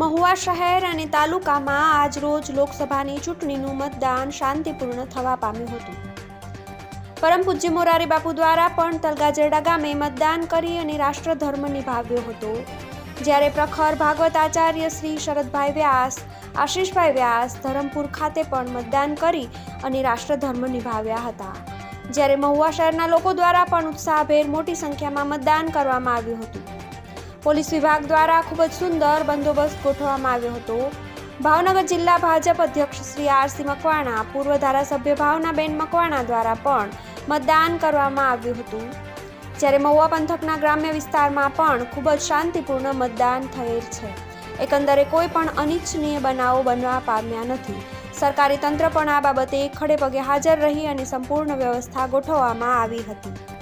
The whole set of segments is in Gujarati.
મહુવા શહેર અને તાલુકામાં આજરોજ લોકસભાની ચૂંટણીનું મતદાન શાંતિપૂર્ણ થવા પામ્યું હતું. પરમ પૂજ્ય મોરારી બાપુ દ્વારા પણ તલગાજરડા ગામે મતદાન કરી અને રાષ્ટ્રધર્મ નિભાવ્યો હતો. જ્યારે પ્રખર ભાગવત આચાર્ય શ્રી શરદભાઈ વ્યાસ, આશીષભાઈ વ્યાસ ધરમપુર ખાતે પણ મતદાન કરી અને રાષ્ટ્રધર્મ નિભાવ્યા હતા. જ્યારે મહુવા શહેરના લોકો દ્વારા પણ ઉત્સાહભેર મોટી સંખ્યામાં મતદાન કરવામાં આવ્યું હતું. પોલીસ વિભાગ દ્વારા ખૂબ જ સુંદર બંદોબસ્ત ગોઠવવામાં આવ્યો હતો. ભાવનગર જિલ્લા ભાજપ અધ્યક્ષ શ્રી આરસી મકવાણા, પૂર્વ ધારાસભ્ય ભાવનાબેન મકવાણા દ્વારા પણ મતદાન કરવામાં આવ્યું હતું. જ્યારે મહુવા પંથકના ગ્રામ્ય વિસ્તારમાં પણ ખૂબ જ શાંતિપૂર્ણ મતદાન થયેલ છે. એકંદરે કોઈ પણ અનિચ્છનીય બનાવો બનવા પામ્યા નથી. સરકારી તંત્ર પણ આ બાબતે ખડે પગે હાજર રહી અને સંપૂર્ણ વ્યવસ્થા ગોઠવવામાં આવી હતી.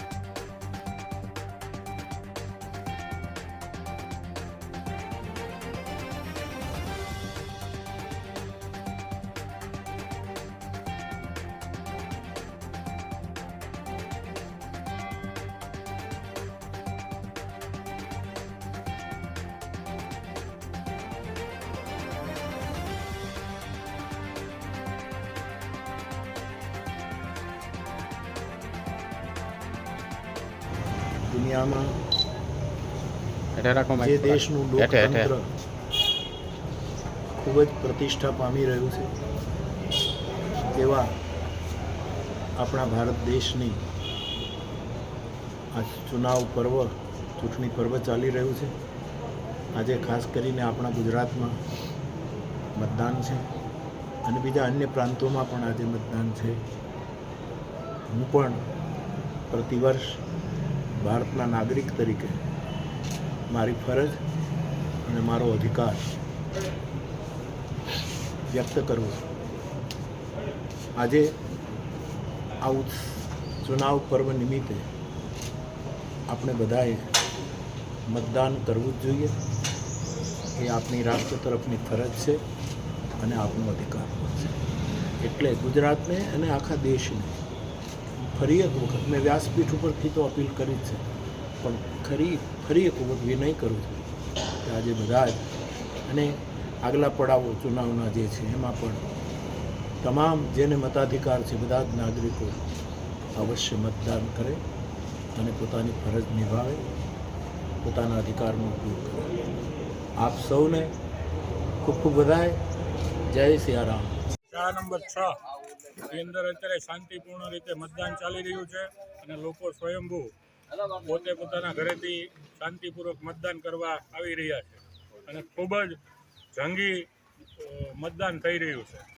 દુનિયામાં જે દેશનું લોકતંત્ર ખૂબ જ પ્રતિષ્ઠા પામી રહ્યું છે. એવા આપણા ભારત દેશની આ ચુનાવ પર્વ ચૂંટણી પર્વ ચાલી રહ્યું છે. આજે ખાસ કરીને આપણા ગુજરાતમાં મતદાન છે અને બીજા અન્ય પ્રાંતોમાં પણ આજે મતદાન છે. હું પણ પ્રતિવર્ષ ભારતના નાગરિક તરીકે મારી ફરજ અને મારો અધિકાર વ્યક્ત કરવો આજે આ ચુનાવ પર્વ નિમિત્તે આપણે બધાએ મતદાન કરવું જ જોઈએ. એ આપણી રાષ્ટ્ર તરફની ફરજ છે અને આપણો અધિકાર છે. એટલે ગુજરાતને અને આખા દેશને ફરી એક વખત. મેં વ્યાસપીઠ ઉપરથી તો અપીલ કરી જ છે. પણ ખરી, ફરી એક વખત વિનય કરું છું કે આજે બધા જ અને આગલા પડાવો ચુનાવના જે છે, એમાં પણ તમામ જેને મતાધિકાર છે, બધા જ નાગરિકો અવશ્ય મતદાન કરે અને પોતાની ફરજ નિભાવે, પોતાના અધિકારનો ઉપયોગ કરે. આપ સૌને ખૂબ ખૂબ બધાય જય સિયારામ. શાળા નંબર છ. ની અંદર અત્યારે શાંતિપૂર્ણ રીતે મતદાન ચાલી રહ્યું છે અને લોકો સ્વયંભૂ પોતે પોતાના ઘરેથી શાંતિપૂર્વક મતદાન કરવા આવી રહ્યા છે. અને ખૂબ જ જંગી મતદાન થઈ રહ્યું છે.